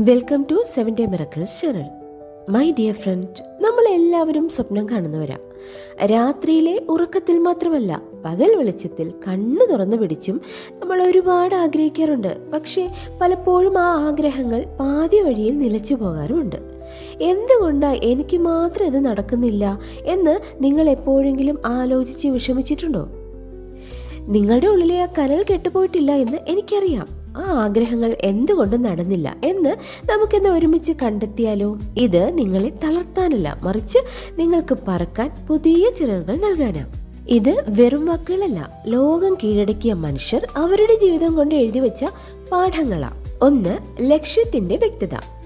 Welcome to seven day miracles channel my dear friend നമ്മൾ എല്ലാവരും സ്വപ്നം കാണുന്നവരാ. രാത്രിയിലെ ഉറക്കത്തിൽ മാത്രമല്ല പകൽ വെളിച്ചത്തിൽ കണ്ണു തുറന്നു പിടിച്ചും നമ്മൾ ഒരുപാട് ആഗ്രഹിക്കാറുണ്ട്. പക്ഷേ പലപ്പോഴും ആ ആഗ്രഹങ്ങൾ പാതി വഴിയിൽ നിലച്ചു പോകാറുമുണ്ട്. എന്തുകൊണ്ടാ എനിക്ക് മാത്രം ഇത് നടക്കുന്നില്ല എന്ന് നിങ്ങൾ എപ്പോഴെങ്കിലും ആലോചിച്ച് വിഷമിച്ചിട്ടുണ്ടോ? നിങ്ങളുടെ ഉള്ളിലെ ആ കനൽ കെട്ടുപോയിട്ടില്ല എന്ന് എനിക്കറിയാം. ആ ആഗ്രഹങ്ങൾ എന്തുകൊണ്ട് നടന്നില്ല എന്ന് നമുക്കിന്ന് ഒരുമിച്ച് കണ്ടെത്തിയാലോ? ഇത് നിങ്ങളെ തളർത്താനല്ല മറിച്ച് നിങ്ങൾക്ക് പറക്കാൻ പുതിയ ചിറകുകൾ നൽകാനാ. ഇത് വെറും വാക്കുകളല്ല ലോകം കീഴടക്കിയ മനുഷ്യർ അവരുടെ ജീവിതം കൊണ്ട് എഴുതി വെച്ച പാഠങ്ങളാ. ഒന്ന് ലക്ഷ്യത്തിന്റെ വ്യക്തത.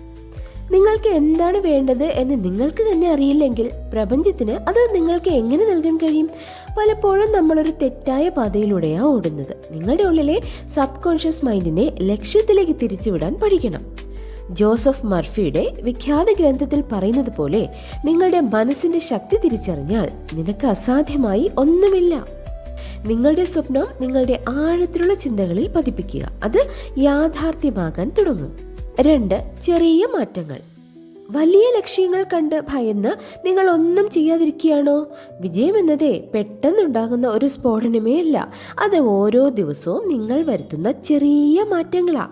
നിങ്ങൾക്ക് എന്താണ് വേണ്ടത് എന്ന് നിങ്ങൾക്ക് തന്നെ അറിയില്ലെങ്കിൽ പ്രപഞ്ചത്തിന് അത് നിങ്ങൾക്ക് എങ്ങനെ നൽകാൻ കഴിയും? പലപ്പോഴും നമ്മളൊരു തെറ്റായ പാതയിലൂടെയാണ് ഓടുന്നത്. നിങ്ങളുടെ ഉള്ളിലെ സബ് കോൺഷ്യസ് മൈൻഡിനെ ലക്ഷ്യത്തിലേക്ക് തിരിച്ചുവിടാൻ പഠിക്കണം. ജോസഫ് മർഫിയുടെ വിഖ്യാത ഗ്രന്ഥത്തിൽ പറയുന്നത് പോലെ നിങ്ങളുടെ മനസ്സിന്റെ ശക്തി തിരിച്ചറിഞ്ഞാൽ നിനക്ക് അസാധ്യമായി ഒന്നുമില്ല. നിങ്ങളുടെ സ്വപ്നം നിങ്ങളുടെ ആഴത്തിലുള്ള ചിന്തകളിൽ പതിപ്പിക്കുക. അത് യാഥാർത്ഥ്യമാകാൻ തുടങ്ങും. രണ്ട് ചെറിയ മാറ്റങ്ങൾ. വലിയ ലക്ഷ്യങ്ങൾ കണ്ട് ഭയന്ന് നിങ്ങൾ ഒന്നും ചെയ്യാതിരിക്കുകയാണോ? വിജയം എന്നതേ പെട്ടെന്നുണ്ടാകുന്ന ഒരു സ്ഫോടനമേ അല്ല. അത് ഓരോ ദിവസവും നിങ്ങൾ വരുത്തുന്ന ചെറിയ മാറ്റങ്ങളാ.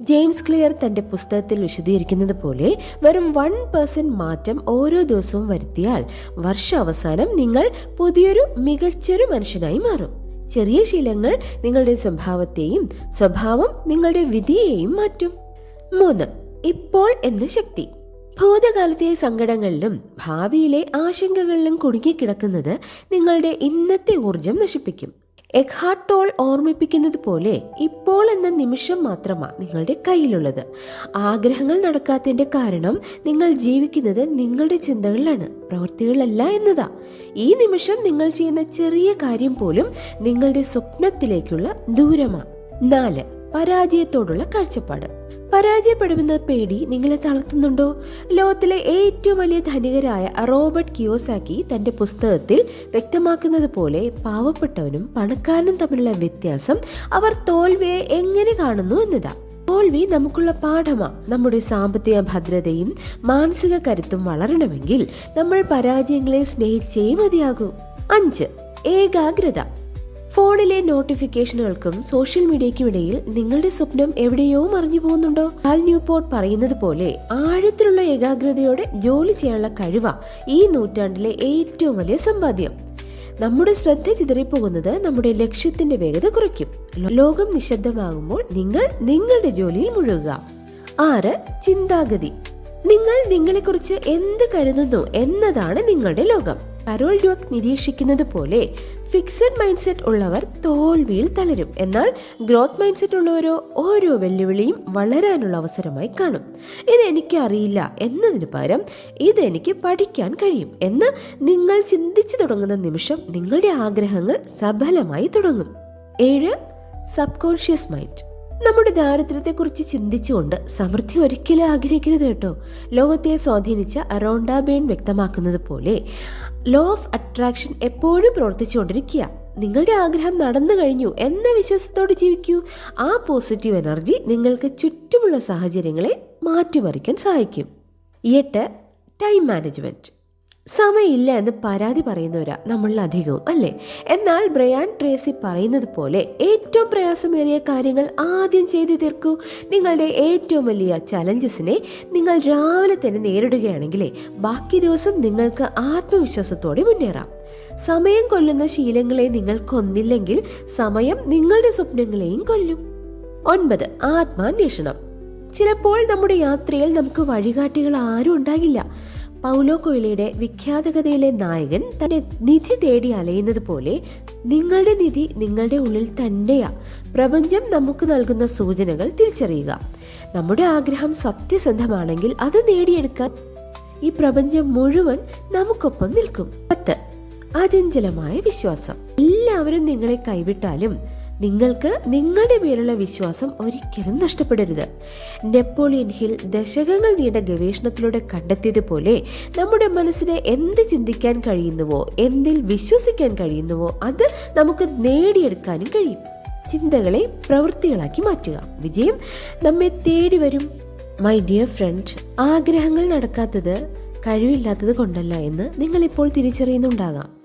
ജെയിംസ് ക്ലിയർ തന്റെ പുസ്തകത്തിൽ വിശദീകരിക്കുന്നത് പോലെ വെറും വൺ പേഴ്സന്റ് മാറ്റം ഓരോ ദിവസവും വരുത്തിയാൽ വർഷാവസാനം നിങ്ങൾ പുതിയൊരു മികച്ചൊരു മനുഷ്യനായി മാറും. ചെറിയ ശീലങ്ങൾ നിങ്ങളുടെ സ്വഭാവത്തെയും സ്വഭാവം നിങ്ങളുടെ വിധിയെയും മാറ്റും. മൂന്ന്. ഇപ്പോൾ എന്ന ശക്തി. ഭൂതകാലത്തെ സങ്കടങ്ങളിലും ഭാവിയിലെ ആശങ്കകളിലും കുടുങ്ങിക്കിടക്കുന്നത് നിങ്ങളുടെ ഇന്നത്തെ ഊർജം നശിപ്പിക്കും. എഖാർട്ട് ടോൾ ഓർമ്മിപ്പിക്കുന്നത് പോലെ ഇപ്പോൾ എന്ന നിമിഷം മാത്രമാണ് നിങ്ങളുടെ കയ്യിലുള്ളത്. ആഗ്രഹങ്ങൾ നടക്കാത്തതിന്റെ കാരണം നിങ്ങൾ ജീവിക്കുന്നത് നിങ്ങളുടെ ചിന്തകളിലാണ് പ്രവൃത്തികളല്ല എന്നതാ. ഈ നിമിഷം നിങ്ങൾ ചെയ്യുന്ന ചെറിയ കാര്യം പോലും നിങ്ങളുടെ സ്വപ്നത്തിലേക്കുള്ള ദൂരമാണ് നാല്. പരാജയത്തോടുള്ള കാഴ്ചപ്പാട്. പരാജയപ്പെടുമെന്ന പേടി നിങ്ങളെ തളർത്തുന്നുണ്ടോ? ലോകത്തിലെ ഏറ്റവും വലിയ ധനികരായ റോബർട്ട് കിയോസാക്കി തന്റെ പുസ്തകത്തിൽ വ്യക്തമാക്കുന്നത് പോലെ പാവപ്പെട്ടവനും പണക്കാരനും തമ്മിലുള്ള വ്യത്യാസം അവർ തോൽവിയെ എങ്ങനെ കാണുന്നു എന്നതാ. തോൽവി നമുക്കുള്ള പാഠമാ. നമ്മുടെ സാമ്പത്തിക ഭദ്രതയും മാനസിക കരുത്തും വളരണമെങ്കിൽ നമ്മൾ പരാജയങ്ങളെ സ്നേഹിച്ചേ മതിയാകൂ. അഞ്ച്. ഏകാഗ്രത. ഫോണിലെ നോട്ടിഫിക്കേഷനുകൾക്കും സോഷ്യൽ മീഡിയയ്ക്കും ഇടയിൽ നിങ്ങളുടെ സ്വപ്നം എവിടെയോ മറിഞ്ഞു പോകുന്നുണ്ടോ? ഹാൽ ന്യൂപോർട്ട് പറയുന്നത് പോലെ ആഴത്തിലുള്ള ഏകാഗ്രതയോടെ ജോലി ചെയ്യാനുള്ള കഴിവ ഈ നൂറ്റാണ്ടിലെ ഏറ്റവും വലിയ സമ്പാദ്യം. നമ്മുടെ ശ്രദ്ധ ചിതറിപ്പോകുന്നത് നമ്മുടെ ലക്ഷ്യത്തിന്റെ വേഗത കുറയ്ക്കും. ലോകം നിശബ്ദമാകുമ്പോൾ നിങ്ങൾ നിങ്ങളുടെ ജോലിയിൽ മുഴുകുക. ആറ് ചിന്താഗതി. നിങ്ങൾ നിങ്ങളെക്കുറിച്ച് എന്ത് കരുതുന്നു എന്നതാണ് നിങ്ങളുടെ ലോകം. കരോൾ ഡ്വക് നിരീക്ഷിക്കുന്നത് പോലെ ഫിക്സഡ് മൈൻഡ് സെറ്റ് ഉള്ളവർ തോൽവിയിൽ തളരും. എന്നാൽ ഗ്രോത്ത് മൈൻഡ് സെറ്റ് ഉള്ളവരോ ഓരോ വെല്ലുവിളിയും വളരാനുള്ള അവസരമായി കാണും. ഇത് എനിക്ക് അറിയില്ല എന്നതിന് പകരം ഇതെനിക്ക് പഠിക്കാൻ കഴിയും എന്ന് നിങ്ങൾ ചിന്തിച്ചു തുടങ്ങുന്ന നിമിഷം നിങ്ങളുടെ ആഗ്രഹങ്ങൾ സഫലമായി തുടങ്ങും. ഏഴ് സബ് കോൺഷ്യസ് മൈൻഡ്. നമ്മുടെ ദാരിദ്ര്യത്തെക്കുറിച്ച് ചിന്തിച്ചുകൊണ്ട് സമൃദ്ധി ഒരിക്കലും ആഗ്രഹിക്കരുത് കേട്ടോ. ലോകത്തെ സ്വാധീനിച്ച അറോണ്ട ബേൺ വ്യക്തമാക്കുന്നത് പോലെ ലോ ഓഫ് അട്രാക്ഷൻ എപ്പോഴും പ്രവർത്തിച്ചുകൊണ്ടിരിക്കുക. നിങ്ങളുടെ ആഗ്രഹം നടന്നു കഴിഞ്ഞു എന്ന വിശ്വാസത്തോടെ ജീവിക്കൂ. ആ പോസിറ്റീവ് എനർജി നിങ്ങൾക്ക് ചുറ്റുമുള്ള സാഹചര്യങ്ങളെ മാറ്റിമറിക്കാൻ സഹായിക്കും. എട്ട് ടൈം മാനേജ്മെന്റ് സമയമില്ല എന്ന് പരാതി പറയുന്നവരാ നമ്മളധികവും അല്ലേ? എന്നാൽ ബ്രയാൻ ട്രേസി പറയുന്നത് പോലെ ഏറ്റവും പ്രയാസമേറിയ കാര്യങ്ങൾ ആദ്യം ചെയ്തു തീർക്കൂ. നിങ്ങളുടെ ഏറ്റവും വലിയ ചലഞ്ചസിനെ നിങ്ങൾ രാവിലെ തന്നെ നേരിടുകയാണെങ്കിലേ ബാക്കി ദിവസം നിങ്ങൾക്ക് ആത്മവിശ്വാസത്തോടെ മുന്നേറാം. സമയം കൊല്ലുന്ന ശീലങ്ങളെ നിങ്ങൾ കൊന്നില്ലെങ്കിൽ സമയം നിങ്ങളുടെ സ്വപ്നങ്ങളെയും കൊല്ലും. ഒൻപത് ആത്മാന്വേഷണം. ചിലപ്പോൾ നമ്മുടെ യാത്രയിൽ നമുക്ക് വഴികാട്ടികൾ ആരും ഉണ്ടാകില്ല. പൗലോ കൊയിലയുടെ വിഖ്യാതകതയിലെ നായകൻ തന്റെ നിധി തേടി അലയുന്നത് പോലെ നിങ്ങളുടെ നിധി നിങ്ങളുടെ ഉള്ളിൽ തന്നെയാ. പ്രപഞ്ചം നമുക്ക് നൽകുന്ന സൂചനകൾ തിരിച്ചറിയുക. നമ്മുടെ ആഗ്രഹം സത്യസന്ധമാണെങ്കിൽ അത് നേടിയെടുക്കാൻ ഈ പ്രപഞ്ചം മുഴുവൻ നമുക്കൊപ്പം നിൽക്കും. പത്ത്. അചഞ്ചലമായ വിശ്വാസം. എല്ലാവരും നിങ്ങളെ കൈവിട്ടാലും നിങ്ങൾക്ക് നിങ്ങളുടെ മേലുള്ള വിശ്വാസം ഒരിക്കലും നഷ്ടപ്പെടരുത്. നെപ്പോളിയൻ ഹിൽ ദശകങ്ങൾ നീണ്ട ഗവേഷണത്തിലൂടെ കണ്ടെത്തിയതുപോലെ നമ്മുടെ മനസ്സിന് എന്ത് ചിന്തിക്കാൻ കഴിയുന്നുവോ എന്തിൽ വിശ്വസിക്കാൻ കഴിയുന്നുവോ അത് നമുക്ക് നേടിയെടുക്കാനും കഴിയും. ചിന്തകളെ പ്രവൃത്തികളാക്കി മാറ്റുക. വിജയം നമ്മെ തേടി വരും. മൈ ഡിയർ ഫ്രണ്ട് ആഗ്രഹങ്ങൾ നടക്കാത്തത് കഴിവില്ലാത്തത് കൊണ്ടല്ല എന്ന് നിങ്ങളിപ്പോൾ തിരിച്ചറിയുന്നുണ്ടാകാം.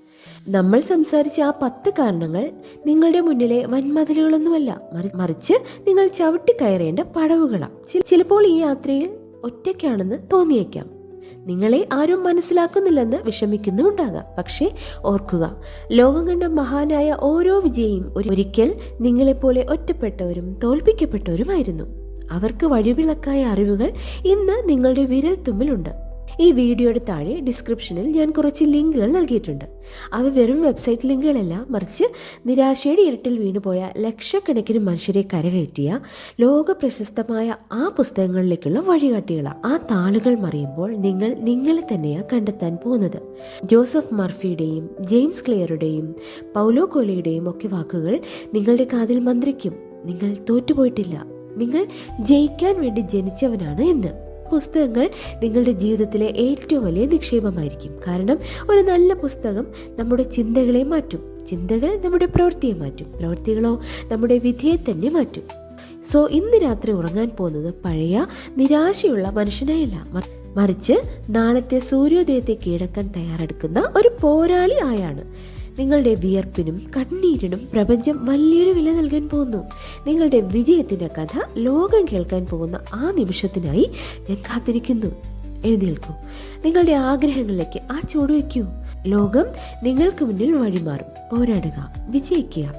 നമ്മൾ സംസാരിച്ച ആ പത്ത് കാരണങ്ങൾ നിങ്ങളുടെ മുന്നിലെ വൻമതിലുകളൊന്നുമല്ല. മറിച്ച് നിങ്ങൾ ചവിട്ടിക്കയറേണ്ട പടവുകളാണ് ചിലപ്പോൾ ഈ യാത്രയിൽ ഒറ്റയ്ക്കാണെന്ന് തോന്നിയേക്കാം. നിങ്ങളെ ആരും മനസ്സിലാക്കുന്നില്ലെന്ന് വിഷമിക്കുന്നുമുണ്ടാകാം. പക്ഷേ ഓർക്കുക ലോകം കണ്ട മഹാനായ ഓരോ വിജയിയും ഒരു- ഒരിക്കൽ നിങ്ങളെപ്പോലെ ഒറ്റപ്പെട്ടവരും തോൽപ്പിക്കപ്പെട്ടവരുമായിരുന്നു. അവർക്ക് വഴിവിളക്കായ അറിവുകൾ ഇന്ന് നിങ്ങളുടെ വിരൽ തുമ്പിലുണ്ട് ഈ വീഡിയോയുടെ താഴെ ഡിസ്ക്രിപ്ഷനിൽ ഞാൻ കുറച്ച് ലിങ്കുകൾ നൽകിയിട്ടുണ്ട്. അവ വെറും വെബ്സൈറ്റ് ലിങ്കുകളല്ല മറിച്ച് നിരാശയുടെ ഇരുട്ടിൽ വീണുപോയ ലക്ഷക്കണക്കിന് മനുഷ്യരെ കരകയറ്റിയ ലോക പ്രശസ്തമായ ആ പുസ്തകങ്ങളിലേക്കുള്ള വഴികാട്ടികളാണ് ആ താളുകൾ മറിയുമ്പോൾ നിങ്ങൾ നിങ്ങളെ തന്നെയാണ് കണ്ടെത്താൻ പോകുന്നത്. ജോസഫ് മർഫിയുടെയും ജെയിംസ് ക്ലിയറുടെയും പൗലോ കോലിയുടെയും ഒക്കെ വാക്കുകൾ നിങ്ങളുടെ കാതിൽ മന്ത്രിക്കും. നിങ്ങൾ തോറ്റുപോയിട്ടില്ല. നിങ്ങൾ ജയിക്കാൻ വേണ്ടി ജനിച്ചവനാണ് എന്ന്. പുസ്തകങ്ങൾ നിങ്ങളുടെ ജീവിതത്തിലെ ഏറ്റവും വലിയ നിക്ഷേപമായിരിക്കും. കാരണം ഒരു നല്ല പുസ്തകം നമ്മുടെ ചിന്തകളെ മാറ്റും. ചിന്തകൾ നമ്മുടെ പ്രവൃത്തിയെ മാറ്റും. പ്രവൃത്തികളോ നമ്മുടെ വിധിയെ തന്നെ മാറ്റും. സോ ഇന്ന് രാത്രി ഉറങ്ങാൻ പോകുന്നത് പഴയ നിരാശയുള്ള മനുഷ്യനായല്ല. മറിച്ച് നാളത്തെ സൂര്യോദയത്തെ കീഴടക്കാൻ തയ്യാറെടുക്കുന്ന ഒരു പോരാളി ആയാണ്. നിങ്ങളുടെ വിയർപ്പിനും കണ്ണീരിനും പ്രപഞ്ചം വലിയൊരു വില നൽകാൻ പോകുന്നു. നിങ്ങളുടെ വിജയത്തിന്റെ കഥ ലോകം കേൾക്കാൻ പോകുന്ന ആ നിമിഷത്തിനായി ഞാൻ കാത്തിരിക്കുന്നു. എഴുന്നേൽക്കൂ. നിങ്ങളുടെ ആഗ്രഹങ്ങളിലേക്ക് ആ ചൂട് വയ്ക്കൂ. ലോകം നിങ്ങൾക്ക് മുന്നിൽ വഴിമാറും. പോരാടുക. വിജയിക്കുക.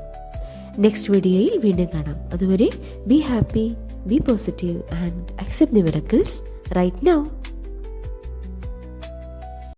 നെക്സ്റ്റ് വീഡിയോയിൽ വീണ്ടും കാണാം. അതുവരെ be happy be positive and accept the miracles right now